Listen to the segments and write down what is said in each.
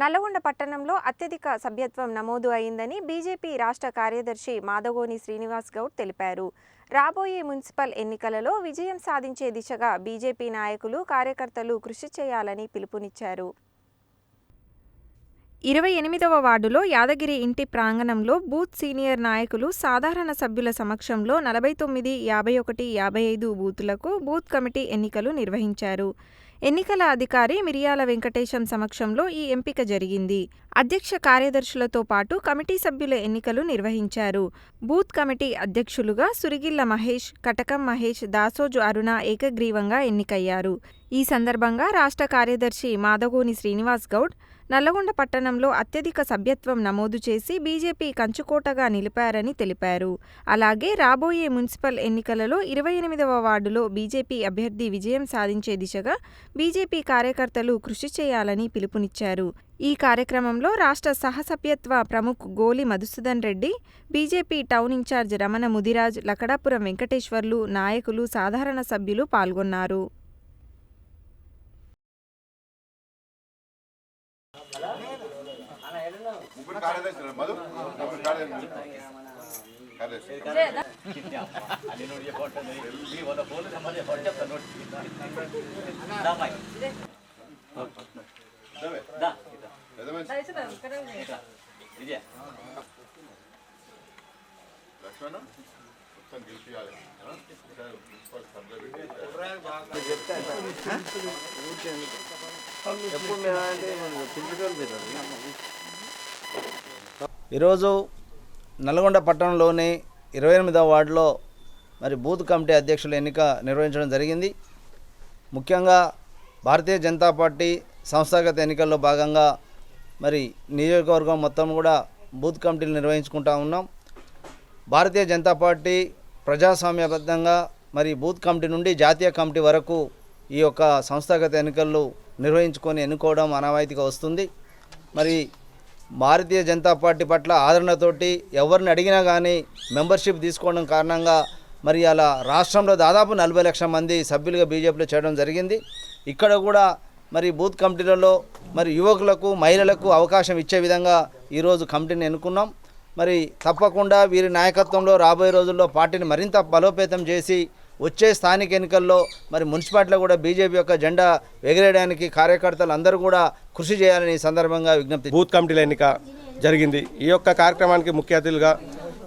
నల్లగొండ పట్టణంలో అత్యధిక సభ్యత్వం నమోదు అయిందని బీజేపీ రాష్ట్ర కార్యదర్శి మాధవోని శ్రీనివాస్ గౌడ్ తెలిపారు. రాబోయే మున్సిపల్ ఎన్నికలలో విజయం సాధించే దిశగా బీజేపీ నాయకులు కార్యకర్తలు కృషి చేయాలని పిలుపునిచ్చారు. ఇరవై ఎనిమిదవ వార్డులో యాదగిరి ఇంటి ప్రాంగణంలో బూత్ సీనియర్ నాయకులు సాధారణ సభ్యుల సమక్షంలో నలభై తొమ్మిది యాభై ఒకటి యాభై ఐదు బూతులకు బూత్ కమిటీ ఎన్నికలు నిర్వహించారు. ఎన్నికల అధికారి మిరియాల వెంకటేశం సమక్షంలో ఈ ఎంపిక జరిగింది. అధ్యక్ష కార్యదర్శులతో పాటు కమిటీ సభ్యుల ఎన్నికలు నిర్వహించారు. బూత్ కమిటీ అధ్యక్షులుగా సురిగిల్ల మహేష్ కటకం మహేష్ దాసోజు అరుణ ఏకగ్రీవంగా ఎన్నికయ్యారు. ఈ సందర్భంగా రాష్ట్ర కార్యదర్శి మాధగోని శ్రీనివాస్ గౌడ్ నల్లగొండ పట్టణంలో అత్యధిక సభ్యత్వం నమోదు చేసి బీజేపీ కంచుకోటగా నిలిపారని తెలిపారు. అలాగే రాబోయే మున్సిపల్ ఎన్నికలలో ఇరవై ఎనిమిదవ వార్డులో బీజేపీ అభ్యర్థి విజయం సాధించే దిశగా బీజేపీ కార్యకర్తలు కృషి చేయాలని పిలుపునిచ్చారు. ఈ కార్యక్రమంలో రాష్ట్ర సహసభ్యత్వ Pramukh Goli Madhusudan Reddy BJP town incharge Ramana Mudiraj Lakadapuram Venkateswarlu నాయకులు సాధారణ సభ్యులు పాల్గొన్నారు. ముగ్గురు కార్యదర్శి. మధు ముగ్గురు కార్యదర్శి. లక్ష్మణ మొత్తం గెలిపియాలి ఈరోజు నల్గొండ పట్టణంలోని ఇరవై ఎనిమిదవ వార్డులో మరి బూత్ కమిటీ అధ్యక్షుల ఎన్నిక నిర్వహించడం జరిగింది. ముఖ్యంగా భారతీయ జనతా పార్టీ సంస్థాగత ఎన్నికల్లో భాగంగా మరి నియోజకవర్గం మొత్తం కూడా బూత్ కమిటీలు నిర్వహించుకుంటా ఉన్నాం. భారతీయ జనతా పార్టీ ప్రజాస్వామ్యబద్ధంగా మరి బూత్ కమిటీ నుండి జాతీయ కమిటీ వరకు ఈ యొక్క సంస్థాగత ఎన్నికలు నిర్వహించుకొని ఎన్నుకోవడం ఆనవాయితీగా వస్తుంది. మరి భారతీయ జనతా పార్టీ పట్ల ఆదరణతోటి ఎవరిని అడిగినా కానీ మెంబర్షిప్ తీసుకోవడం కారణంగా మరి అలా రాష్ట్రంలో దాదాపు నలభై లక్షల మంది సభ్యులుగా బీజేపీలో చేయడం జరిగింది. ఇక్కడ కూడా మరి బూత్ కమిటీలలో మరి యువకులకు మహిళలకు అవకాశం ఇచ్చే విధంగా ఈరోజు కమిటీని ఎన్నుకున్నాం. మరి తప్పకుండా వీరి నాయకత్వంలో రాబోయే రోజుల్లో పార్టీని మరింత బలోపేతం చేసి వచ్చే స్థానిక ఎన్నికల్లో మరి మున్సిపాలిటీలో కూడా బీజేపీ యొక్క జెండా ఎగరేయడానికి కార్యకర్తలు అందరూ కూడా కృషి చేయాలని ఈ సందర్భంగా విజ్ఞప్తి బూత్ కమిటీల ఎన్నిక జరిగింది. ఈ యొక్క కార్యక్రమానికి ముఖ్య అతిథులుగా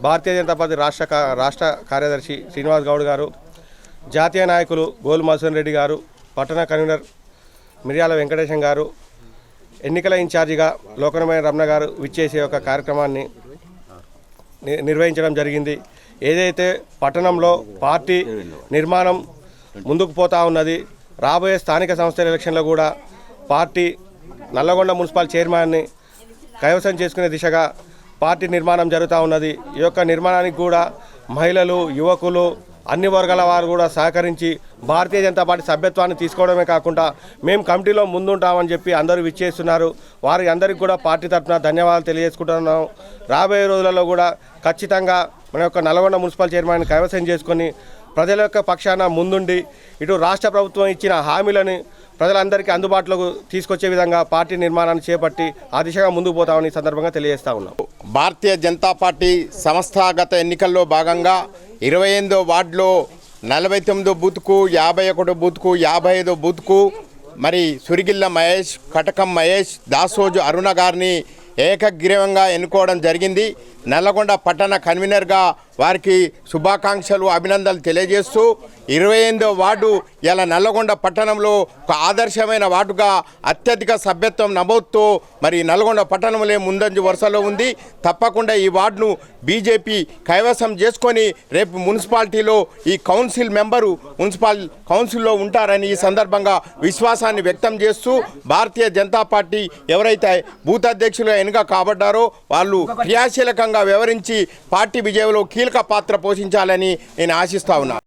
భారతీయ జనతా పార్టీ రాష్ట్ర రాష్ట్ర కార్యదర్శి శ్రీనివాస్ గౌడ్ గారు జాతీయ నాయకులు గోలు మధుసూన్ రెడ్డి గారు పట్టణ కన్వీనర్ మిర్యాల వెంకటేశం గారు ఎన్నికల ఇన్ఛార్జిగా లోకనమైన రమణ గారు విచ్చేసే ఒక కార్యక్రమాన్ని ని- నిర్వహించడం జరిగింది. ఏదైతే పట్టణంలో పార్టీ నిర్మాణం ముందుకు పోతా ఉన్నది రాబోయే స్థానిక సంస్థల ఎలక్షన్లో కూడా పార్టీ నల్లగొండ మున్సిపల్ చైర్మన్ని కైవసం చేసుకునే దిశగా పార్టీ నిర్మాణం జరుగుతూ ఉన్నది. ఈ యొక్క నిర్మాణానికి కూడా మహిళలు యువకులు అన్ని వర్గాల వారు కూడా సహకరించి భారతీయ జనతా పార్టీ సభ్యత్వాన్ని తీసుకోవడమే కాకుండా మేము కమిటీలో ముందుంటామని చెప్పి అందరూ విచ్చేస్తున్నారు. వారి అందరికీ కూడా పార్టీ తరఫున ధన్యవాదాలు తెలియజేసుకుంటున్నాం. రాబోయే రోజులలో కూడా ఖచ్చితంగా మన యొక్క నల్గొండ మున్సిపల్ చైర్మన్ కైవసం చేసుకొని ప్రజల యొక్క పక్షాన ముందుండి ఇటు రాష్ట్ర ప్రభుత్వం ఇచ్చిన హామీలను ప్రజలందరికీ అందుబాటులోకి తీసుకొచ్చే విధంగా పార్టీ నిర్మాణాన్ని చేపట్టి ఆ దిశగా ముందుకు పోతామని సందర్భంగా తెలియజేస్తా ఉన్నాం. భారతీయ జనతా పార్టీ సంస్థాగత ఎన్నికల్లో భాగంగా ఇరవై ఎనిమిదో వార్డులో నలభై తొమ్మిదో బూత్కు యాభై ఒకటో బూత్కు యాభై ఐదో బూత్కు మరి సురిగిల్ల మహేష్ కటకం మహేష్ దాసోజు అరుణ గారిని ఏకగ్రీవంగా ఎన్నుకోవడం జరిగింది. నల్లగొండ పట్టణ కన్వీనర్గా వారికి శుభాకాంక్షలు అభినందనలు తెలియజేస్తూ ఇరవై ఎనిమిదో వార్డు ఇలా నల్లగొండ పట్టణంలో ఒక ఆదర్శమైన వార్డుగా అత్యధిక సభ్యత్వం నమోదుతో మరి నల్గొండ పట్టణంలో ముందంజు వరుసలో ఉంది. తప్పకుండా ఈ వార్డును బీజేపీ కైవసం చేసుకొని రేపు మున్సిపాలిటీలో ఈ కౌన్సిల్ మెంబరు మున్సిపల్ కౌన్సిల్లో ఉంటారని ఈ సందర్భంగా విశ్వాసాన్ని వ్యక్తం చేస్తూ భారతీయ జనతా పార్టీ ఎవరైతే బూత్ అధ్యక్షులుగా ఎన్నిక కాబడ్డారో వాళ్ళు క్రియాశీలకంగా వ్యవహరించి పార్టీ విజయంలో కీలక పాత్ర పోషించాలని నేను ఆశిస్తా ఉన్నాను